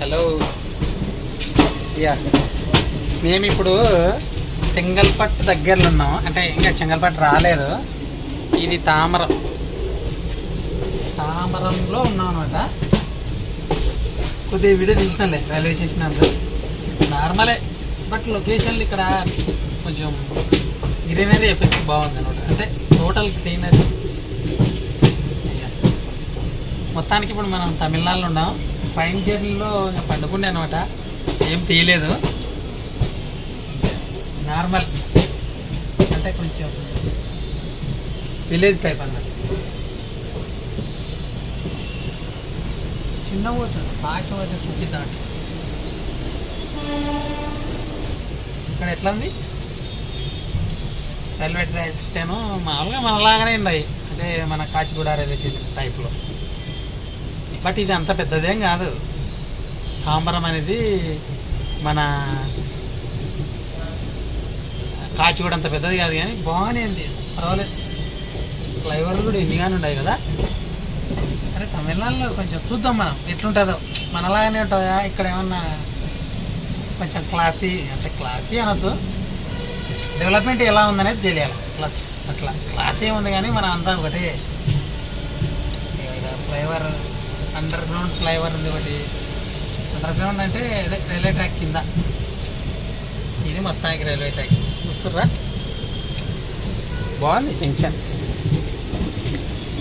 Hello yeah మేము ఇప్పుడు చెంగల్పట్టు దగ్గరలో ఉన్నాం. అంటే ఇంకా చెంగల్పట్టు రాలేదు. ఇది తామరం. తామరంలో ఉన్నాం అనమాట కొద్దిగా వీడియో తీసినాలే రైల్వే స్టేషన్ అందు నార్మలే బట్ లొకేషన్లు ఇక్కడ కొంచెం గ్రీనరీ ఎఫెక్ట్ బాగుంది అనమాట అంటే టోటల్ గ్రీనరీ. మొత్తానికి ఇప్పుడు మనం తమిళనాడులో ఉన్నాం. పైన జర్నీలో ఇంకా పండుకుండే అనమాట ఏం తీయలేదు. నార్మల్. అంటే కొంచెం విలేజ్ టైప్ అన్నమాట. చిన్న పోతుంది బాగా పోతే సుఖి ఇక్కడ ఎట్లా ఉంది? రైల్వే స్టేషన్ మామూలుగా మనలాగానే ఉన్నాయి. అంటే మన కాచిగూడ రైల్వే స్టేషన్ టైప్లో. బట్ ఇది అంత పెద్దదేం కాదు. తాంబరం అనేది మన కాచి కూడా అంత పెద్దది కాదు కానీ బాగానే ఉంది. పర్వాలేదు. ఫ్లైఓవర్లు కూడా ఎన్నిగానే ఉన్నాయి కదా. అరే తమిళనాడులో కొంచెం చూద్దాం మనం. ఎట్లుంటుందో. మనలాగానే ఉంటుందా? ఇక్కడ ఏమన్నా కొంచెం క్లాసీ అంటే క్లాసీ అనొద్దు. డెవలప్మెంట్ ఎలా ఉందనేది తెలియాలి. ప్లస్ అట్లా క్లాస్ ఉంది కానీ మనం అంతా ఒకటి. ఫ్లైఓవర్ అండర్ గ్రౌండ్ ఫ్లైఓవర్ ఉంది ఒకటి. అండర్ గ్రౌండ్ అంటే రైల్వే ట్రాక్ కింద. ఇది మొత్తానికి రైల్వే ట్రాక్ చూస్తుర్రా? బాగుంది జంక్షన్.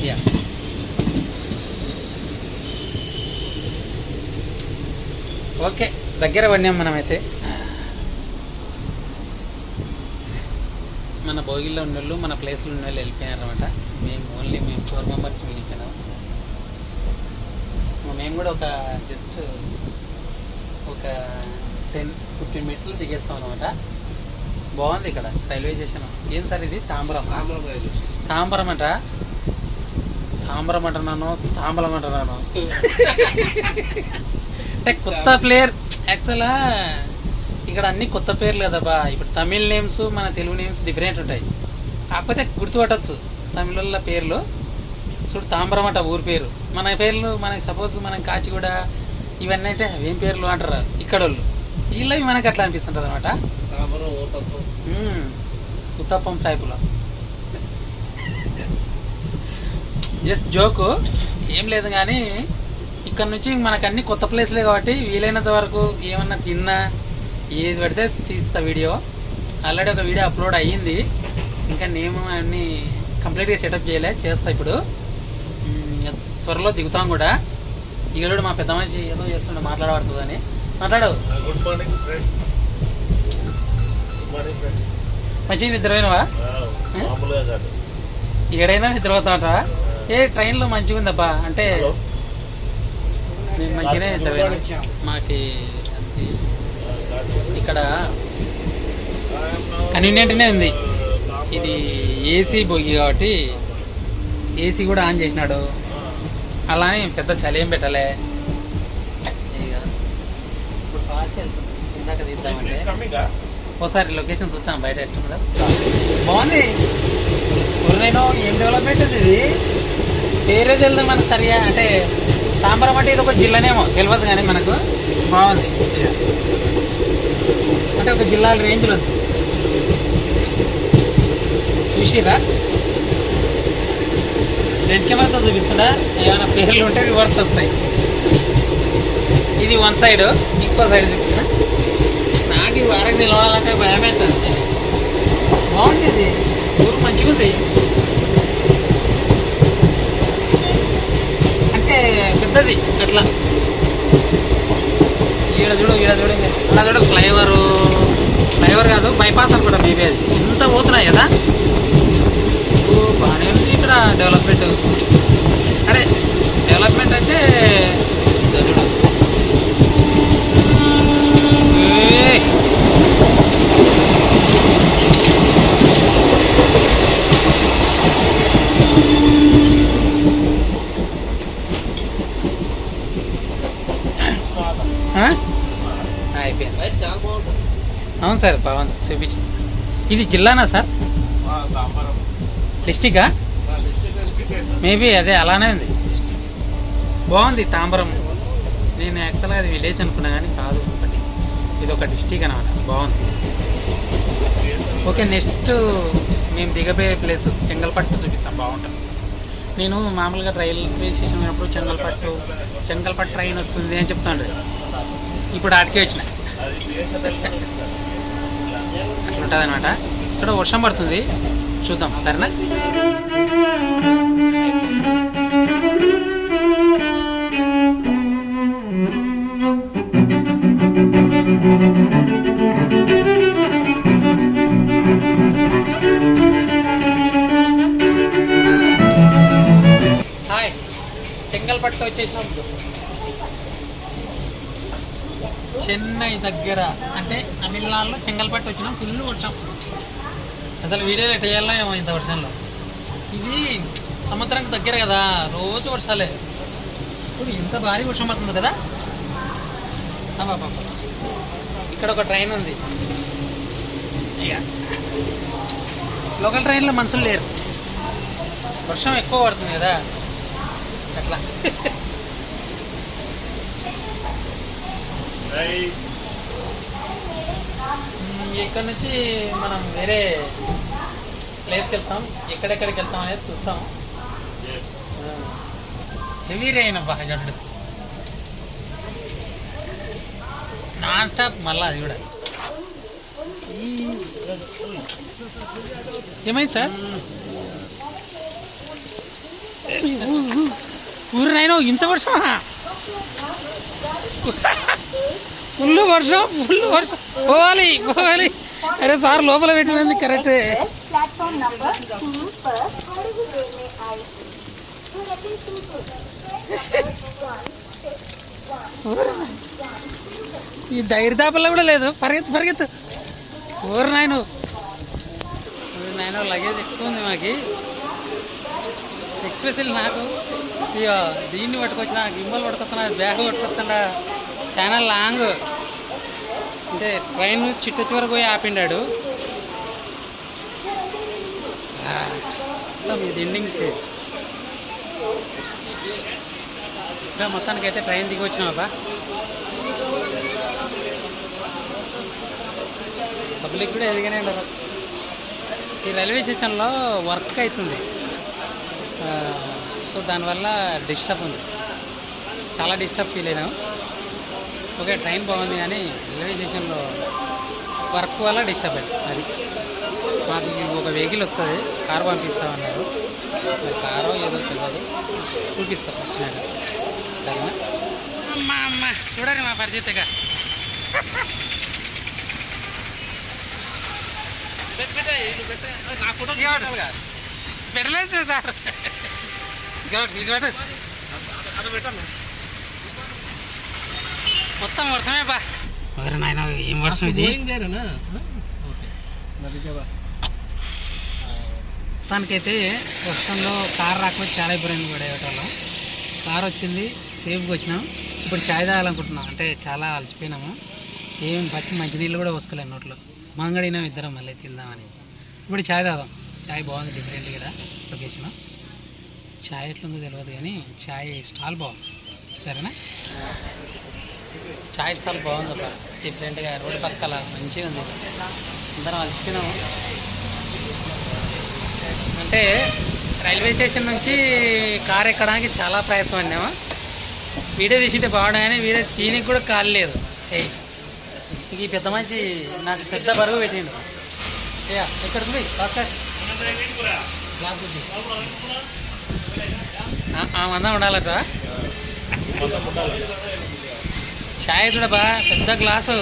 యా ఓకే దగ్గర పడినాం మనమైతే. మన భోగిల్లో ఉన్న వాళ్ళు మన ప్లేస్లో ఉన్న వాళ్ళు వెళ్ళిపోయినారు అనమాట మేము ఓన్లీ మేము ఫోర్ మెంబర్స్ మిగిలిపోయినాం. మేము కూడా ఒక జస్ట్ ఒక టెన్ ఫిఫ్టీన్ మినిట్స్లో దిగేస్తాం అనమాట బాగుంది ఇక్కడ రైల్వే స్టేషన్. ఏం సార్ ఇది? తాంబరం. తాంబరం అంట? తాంబరం అంటున్నాను తాంబలం అంటున్నాను. అంటే కొత్త ప్లేయర్ యాక్చువల్గా ఇక్కడ అన్ని కొత్త పేర్లు కదబ్బా ఇప్పుడు తమిళ్ నేమ్స్ మన తెలుగు నేమ్స్ డిఫరెంట్ ఉంటాయి. కాకపోతే గుర్తుపట్టచ్చు తమిళ పేర్లు. చూడు తాంబరం అంట ఊరి పేరు. మన పేర్లు మనకి సపోజ్ మనం కాచిగూడ ఇవన్నీ అంటే ఏం పేర్లు అంటారు? ఇక్కడ వాళ్ళు వీళ్ళవి మనకి అట్లా అనిపిస్తుంటుంది అనమాట ఉత్తప్పం టైపులో జస్ట్ జోకు. ఏం లేదు కానీ ఇక్కడ నుంచి మనకు అన్ని కొత్త ప్లేస్లే కాబట్టి వీలైనంత వరకు ఏమన్నా తిన్నా ఏది పడితే తీస్తా వీడియో. ఆల్రెడీ ఒక వీడియో అప్లోడ్ అయ్యింది. ఇంకా నేను అన్ని కంప్లీట్గా సెటప్ చేయలే చేస్తా ఇప్పుడు. త్వరలో దిగుతాం కూడా. ఈగలుడు మా పెద్ద మనిషి ఏదో చేస్తుండే మాట్లాడబడుతుందని. మాట్లాడు. Good morning friends. మంచిగా నిద్రపోయినవా? ఏడైనా నిద్రపోతాట ఏ ట్రైన్లో మంచిగా ఉందబ్బా. అంటే మంచిగానే నిద్రపోయినా. మాకి ఇక్కడ కన్వీనియంట్నే ఉంది. ఇది ఏసీ బొగ్గి కాబట్టి ఏసీ కూడా ఆన్ చేసినాడు. అలా అని పెద్ద చలి ఏం పెట్టలే. ఇక ఇప్పుడు ఫాస్ట్ వెళ్తుంది ఇందాక తీద్దామంటే. ఒకసారి లొకేషన్ చూస్తాం బయట ఎట్లుందో. బాగుంది. నేను ఏం డెవలప్మెంట్ ఉంది ఇది? పేరే తెలియదు మనకు సరిగా. అంటే తాంబరం అంటే ఇది ఒక జిల్లానేమో. తెలియదు కానీ మనకు. బాగుంది. అంటే ఒక జిల్లాల రేంజ్లో ఉంది. చూసిరా ఫ్రంట్ కెమెరాతో చూపిస్తుందా? ఏమైనా పేర్లు ఉంటే రివర్స్ వస్తాయి. ఇది వన్ సైడ్ ఇంకో సైడ్ చూపిస్తున్నా నాకు ఈ వారికి నిలవాలంటే భయం అవుతుంది బాగుంటుంది ఊరు మంచిగా ఉంది. అంటే పెద్దది అట్లా. ఈడ చూడు ఈడ చూడు అలా చూడు ఫ్లైఓవర్ ఫ్లైఓవర్ కాదు బైపాస్ అనుకుంటా మేబీ అది. ఇంత పోతున్నాయి కదా? ఓ, బాగానే ఉంది. ఇక్కడ డెవలప్మెంట్ అరే డెవలప్మెంట్ అంటే చూడు. అవును సార్ పవన్ చూపించు. ఇది జిల్లానా సార్? లిస్టికా? డిస్టికా మేబీ అదే అలానే ఉంది. బాగుంది తాంబరం నేను యాక్చువల్గా అది విలేజ్ అనుకున్నా కానీ కాదు ఒకటి. ఇది ఒక డిస్టిక్ అనమాట బాగుంది. ఓకే నెక్స్ట్ మేము దిగబోయే ప్లేస్ చెంగల్పట్టు చూపిస్తాం. బాగుంటుంది. నేను మామూలుగా రైల్వే స్టేషన్ అయినప్పుడు చెంగల్పట్టు చెంగల్పట్టు ట్రైన్ వస్తుంది అని చెప్తాడు ఇప్పుడు ఆడికే వచ్చిన. అది అట్లా ఉంటుంది అనమాట ఇక్కడ వర్షం పడుతుంది. చూద్దాం సరేనా? హాయ్ చెంగల్పట్టు వచ్చేసాం. చెన్నై దగ్గర అంటే తమిళనాడులో చెంగల్పట్టు వచ్చినాం ఫుల్ వర్షం అసలు వీడియోలు ఎట్ చేయాలో ఏమో ఇంత వర్షంలో. ఇది సముద్రానికి దగ్గర కదా రోజు వర్షాలే. ఇప్పుడు ఇంత భారీ వర్షం పడుతుంది కదా. బాబా ఇక్కడ ఒక ట్రైన్ ఉంది. లోకల్ ట్రైన్లో మనుషులు లేరు. వర్షం ఎక్కువ పడుతుంది కదా. అట్లా. ఇక్కడ నుంచి మనం వేరే ప్లేస్కి వెళ్తాం. ఎక్కడెక్కడికి వెళ్తాం అనేది చూస్తాం. హెవీ రైన్ అబ్బా గడ్డు నాన్ స్టాప్ మళ్ళా అది కూడా. ఏమైంది సార్? ఊరు నాయన ఇంత వర్షమా? ఫుల్ వర్షం ఫుల్ వర్షం. పోవాలి పోవాలి. అరే సార్ లోపల పెట్టినది కరెక్టే. ఈ దైర్దాపల్లో కూడా లేదు. పరిగెత్తు పరిగెత్తు. ఊరు నాయన. ఊరు నాయన లగేజ్ ఎక్కువ ఉంది మాకి. ఎక్స్పెషల్ నాకు. ఇక దీన్ని పట్టుకొచ్చిన గిమ్మలు పట్టుకొస్తున్నా బ్యాగ్ పట్టుకొస్తుండ చాలా లాంగ్. అంటే ట్రైన్ చిట్ట చివరకు పోయి ఆపిండాడు. ఇది ఎండింగ్ స్టేజ్ ఇంకా మొత్తానికి అయితే ట్రైన్ దిగి వచ్చినావా పబ్లిక్ కూడా ఎదిగానే ఉండరు ఈ రైల్వే స్టేషన్లో వర్క్ అవుతుంది సో దానివల్ల డిస్టర్బ్ ఉంది. చాలా డిస్టర్బ్ ఫీల్ అయినాం. ఓకే ట్రైన్ బాగుంది కానీ రైల్వే స్టేషన్లో వర్క్ వల్ల డిస్టర్బ్ అయింది అది మాకు ఒక వెహికల్ వస్తుంది కారు పంపిస్తామన్నారు. కారో ఏదో తెలియదు చూపిస్తాం వచ్చినాక. సరేనా? అమ్మా అమ్మ చూడండి మా పరిచితగా పెట్టలేదు సార్. ఇది పెట్టు. మొత్తం వర్షమే బా ఎవరు నాయన ఏం వర్షం ఇది? మొత్తానికైతే వర్షంలో కార్ రాకపోతే చాలా ఇబ్బంది పడేటోళ్ళం కార్ వచ్చింది సేఫ్గా వచ్చినాం. ఇప్పుడు చాయ్ తాగాలనుకుంటున్నాం. అంటే చాలా అలసిపోయినాము. ఏం పచ్చి మంచినీళ్ళు కూడా పోసుకోలేము నోట్లో. మంగడినాం ఇద్దరం మళ్ళీ తిందామని. ఇప్పుడు చాయ్ తాగాం చాయ్ బాగుంది డిఫరెంట్ ఇక్కడ లొకేషన్. చాయ్ ఎట్లుందో తెలియదు కానీ చాయ్ స్టాల్ బాగుంది. సరేనా? చాయ్ స్టాల్ బాగుంది ఒక డిఫరెంట్గా రోడ్డు పక్కల మంచిగా ఉంది. అందరం అలసిపోయినాము. అంటే రైల్వే స్టేషన్ నుంచి కార్ ఎక్కడానికి చాలా ప్రయాసం అన్నాము. వీడియో తీసింటే బాగుండే కానీ వీడియో తీనికి కూడా కాలు లేదు. ఇక ఈ పెద్ద మంచి నాకు పెద్ద బరువు పెట్టిండు. ఎక్కడ ఉంది? భాస్కర్ మందం ఉండాలట. చాయ్ చూడబా పెద్ద గ్లాసు.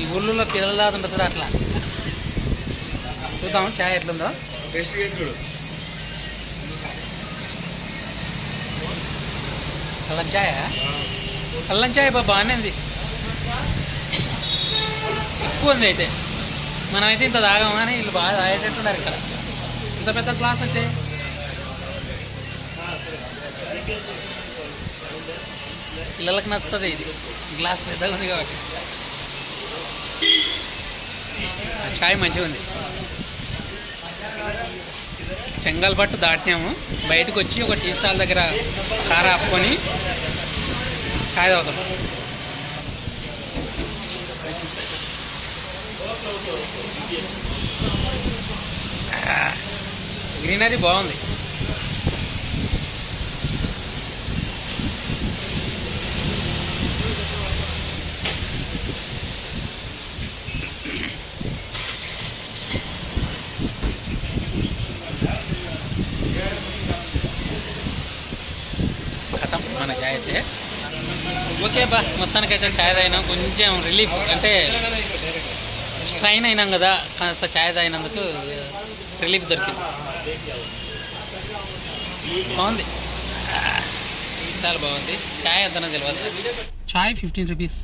ఈ ఊళ్ళో పిల్లలు తాగుతుంటారు చూడ అట్లా. చూద్దాం చాయ్ ఎట్లుందో. కల్లం చాయ్? కల్లం చాయ్ బా బాగానే ఉంది. ఎక్కువ ఉంది అయితే. మనమైతే ఇంత తాగాం కానీ వీళ్ళు బాగా తాగేటట్టున్నారు ఇక్కడ. ఇంత పెద్ద గ్లాస్ అంటే పిల్లలకు నచ్చుతుంది. ఇది గ్లాస్ పెద్దగా ఉంది కాబట్టి. చాయ్ మంచిగా ఉంది. చెంగల్పట్టు దాటినాము. బయటకు వచ్చి ఒక టీ స్టాల్ దగ్గర కార ఆపుకొని చాయ్ తాగుతాం. గ్రీనరీ బాగుంది కథం మన చాయ్ అయితే ఓకే బా మొత్తానికైతే చాయ్ తాగినా. కొంచెం రిలీఫ్ అంటే స్ట్రైన్ అయినాం కదా కాస్త చాయ్ తాగినందుకు రిలీఫ్ దొరికింది. బాగుంది. స్టాల్ బాగుంది. చాయ్ ఎంతనో తెలియదు చాయ్ ఫిఫ్టీన్ రూపీస్.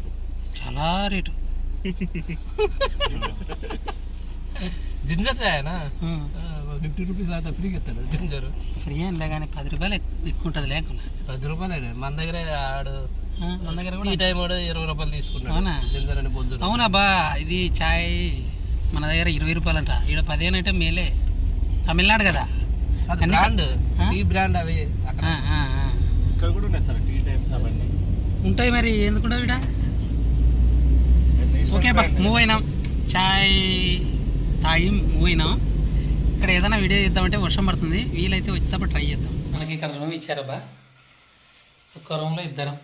చాలా రేటు. జింజర్ చాయనా ఫిఫ్టీ రూపీస్ అయితే ఫ్రీగా ఇస్తాడు జింజర్. ఫ్రీ అనిలే కానీ పది రూపాయలు ఎక్కు- ఎక్కువ ఉంటుంది లేకుండా పది రూపాయలే మన దగ్గర ఆడు మన దగ్గర ఈ కూడా టైం కూడా ఇరవై రూపాయలు తీసుకున్నాడు. అవునా? జింజర్ అని పొద్దున అవునా బా ఇది చాయ్ మన దగ్గర ఇరవై రూపాయలంట. ఇక్కడ పదిహేను అంటే మేలే. తమిళనాడు కదా. బ్రాండ్? ఈ బ్రాండ్ అవి అక్కడ. ఆ, ఆ, ఆ. ఇక్కడ కూడా ఉన్నాయి సార్ టీ టైమ్స్ అవన్నీ. ఉంటాయి మరి ఎందుకుంటావు ఇక్కడ ఓకే బా మూవ్ అయినాం. చాయ్ తాగి మూవ్ అయినాం. ఇక్కడ ఏదైనా వీడియో చేద్దామంటే వర్షం పడుతుంది. వీలైతే వచ్చేటప్పుడు ట్రై చేద్దాం. మనకి ఇక్కడ రూమ్ ఇచ్చారబ్బా. ఒక్క రూమ్లో ఇద్దరం.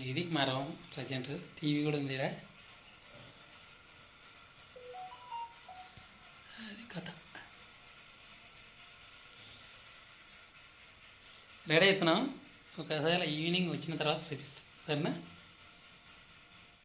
ఇది మా రూమ్ ప్రజెంట్. టీవీ కూడా ఉంది అది కథ. రెడీ అవుతున్నాం ఒకవేళ ఈవినింగ్ వచ్చిన తర్వాత చూపిస్తాం. సరేనా?